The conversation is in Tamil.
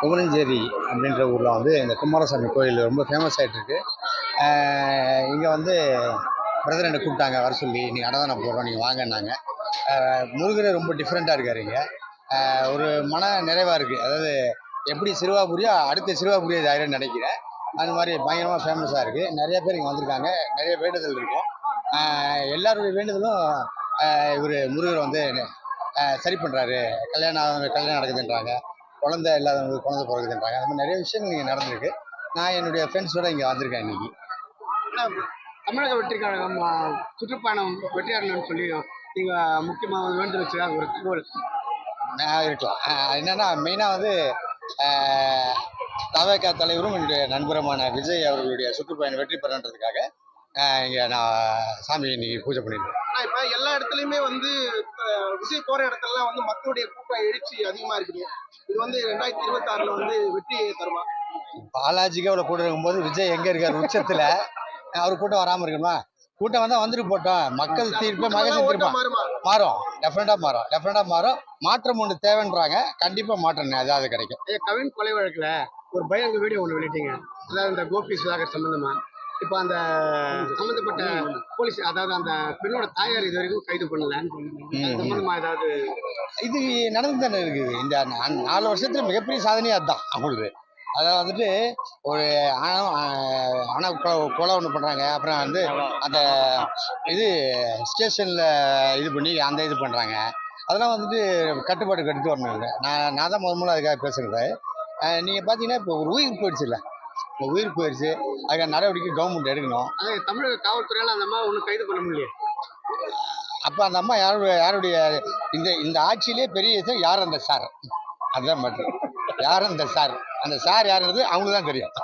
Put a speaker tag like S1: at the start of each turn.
S1: குமரஞ்சேரி அப்படின்ற ஊரில் வந்து இந்த குமாரசாமி கோயில் ரொம்ப ஃபேமஸ் ஆகிட்டுருக்கு இங்கே வந்து பிரதர் என்னை கூப்பிட்டாங்க வர சொல்லி நீங்கள் அன்னதானம் போடுறோம் நீங்கள் வாங்கன்னாங்க. ஆஹ் முருகர் ரொம்ப டிஃப்ரெண்ட்டாக இருக்கார் இங்கே. ஒரு மன நிறைவாக இருக்குது அதாவது எப்படி சிறுவாபுரியோ அடுத்த சிறுவாபுரியோ இது நினைக்கிறேன். அந்த மாதிரி பயங்கரமாக ஃபேமஸாக இருக்குது நிறைய பேர் இங்கே வந்திருக்காங்க. நிறைய வேண்டுதல் இருக்கும். எல்லாருடைய வேண்டுதலும் இவர் முருகர் வந்து சரி பண்ணுறாரு கல்யாணம் கல்யாணம் நடக்குதுன்றாங்க. குழந்தை இல்லாதவங்களுக்கு குழந்தை பிறகுதுன்றாங்க அந்த மாதிரி நிறைய விஷயங்கள் இங்கே நடந்திருக்கு. நான் என்னுடைய ஃப்ரெண்ட்ஸோட இங்கே வந்திருக்கேன் இன்னைக்கு.
S2: தமிழக வெற்றி கழகம் ஆ, சுற்றுப்பயணம் வெற்றியாளர்னு சொல்லி நீங்க முக்கியமா வேண்டு வச்சதா ஒரு
S1: நான் இருக்கலாம். என்னன்னா மெயினாக வந்து தவக தலைவரும் என்னுடைய நண்பருமான விஜய் அவர்களுடைய சுற்றுப்பயணம் வெற்றி பெறன்றதுக்காக இங்கே நான் சாமி இன்னைக்கு பூஜை பண்ணியிருக்கேன்
S3: இப்ப எல்லா இடத்துலயுமே வந்து விஜய் போற இடத்துல வந்து மக்களுடைய கூட்டம் எழுச்சி அதிகமா இருக்குது இது வந்து ரெண்டாயிரத்தி இருபத்தி ஆறுல வந்து வெற்றியை தருமா?
S1: பாலாஜிக்கு அவ்வளோ கூட இருக்கும்போது விஜய் எங்கே இருக்கார்? உச்சத்தில். அவர் கூட்டம் வராமல் இருக்குமா? கூட்டம் வந்தால் வந்துட்டு போட்டோம். மக்கள் தீர்ப்பு
S3: ஓட்டம்
S1: தீர்ப்பா
S3: மாறுமா?
S1: டெஃபினட்டாக மாறும். டெஃபினட்டாக மாறும். மாற்றம் ஒன்று தேவைன்றாங்க. கண்டிப்பாக மாற்றம் அதாவது கிடைக்கும்.
S2: கவின் கொலை வழக்குல ஒரு பயங்க வீடியோ ஒன்று வெளியிட்டீங்க. அதாவது இந்த கோபி சுதாகர் சம்பந்தமா? இப்போ அந்த சம்பந்தப்பட்ட போலீஸ் அதாவது அந்த பெண்ணோட தாயார் இது வரைக்கும் கைது பண்ணல. அது சம்பந்தமா ஏதாவது
S1: இது நடந்து தானே இருக்குது. இந்த நாலு வருஷத்துல மிகப்பெரிய சாதனையே அதுதான் அவங்களுக்கு. அதாவது வந்துட்டு ஒரு ஆணவ ஆணவ கொலை ஒன்று பண்ணுறாங்க அப்புறம் வந்து அந்த இது ஸ்டேஷனில் இது பண்ணி அந்த இது பண்ணுறாங்க அதெல்லாம் வந்துட்டு கட்டுப்பாடு கட்டு வரணும் இல்லை. நான் நான் தான் முதல் முதல்ல அதுக்காக பேசுகிறது நீங்கள் பார்த்தீங்கன்னா இப்போ ஒரு உயிர் போயிடுச்சுல்ல. உயிர் போயிடுச்சு அதுக்கான நடவடிக்கை கவர்மெண்ட் எடுக்கணும்.
S2: அதாவது தமிழக காவல்துறையால அந்த அம்மா ஒன்றும் கைது பண்ண முடியல.
S1: அப்போ அந்த அம்மா யாருடைய யாருடைய இந்த இந்த ஆட்சியிலே பெரிய இது யார் அந்த சார் அதுதான் மட்டும் யார் அந்த சார் அந்த சார் யாருன்றது அவங்களுக்கு தான் தெரியும்.